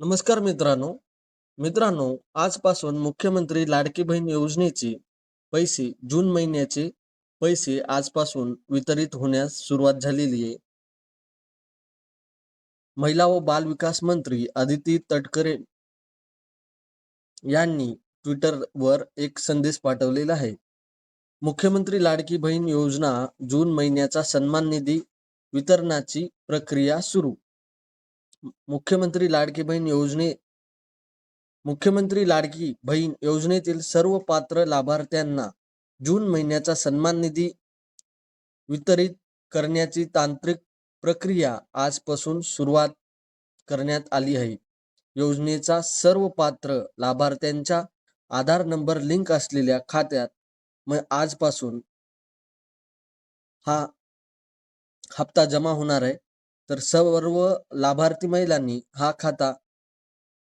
नमस्कार मित्रांनो. मित्रांनो आजपासून मुख्यमंत्री लाडकी बहीण योजनेचे पैसे जून महिन्याचे पैसे आजपासून वितरित होण्यास सुरुवात झालेली आहे. महिला व बाल विकास मंत्री आदिती तटकरे यांनी ट्विटरवर एक संदेश पाठवलेला आहे. मुख्यमंत्री लाडकी बहीण योजना जून महिन्याचा सन्मान निधी वितरणाची प्रक्रिया सुरू मुख्यमंत्री लाडकी बहीण योजने मुख्यमंत्री लाडकी बहीण योजनेतील सर्व पात्र लाभार्थ्यांना जून महिन्याचा सन्मान निधी वितरित करण्याची तांत्रिक प्रक्रिया आजपासून सुरुवात करण्यात आली आहे. योजनेचा सर्व पात्र लाभार्थ्यांच्या आधार नंबर लिंक असलेल्या खात्यात मग आजपासून हा हप्ता जमा होणार आहे. तर सर्व लाभार्थी महिलांनी हा खाता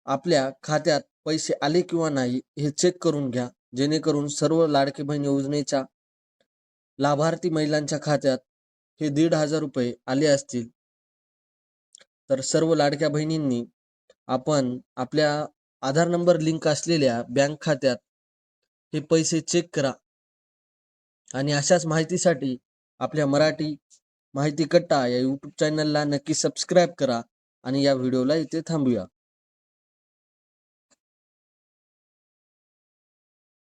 आपल्या खात्यात पैसे आले किंवा नाही हे चेक करून घ्या. जेणेकरून सर्व लाडकी बहीण योजनेच्या लाभार्थी महिलांच्या खात्यात हे दीड हजार रुपये आले असतील. तर सर्व लाडक्या बहिणींनी आपण आपल्या आधार नंबर लिंक असलेल्या बँक खात्यात हे पैसे चेक करा. आणि अशाच माहितीसाठी आपल्या मराठी माहिती कट्टा या यूट्यूब चॅनलला नक्की सबस्क्राईब करा आणि या व्हिडिओला इथे थांबूया.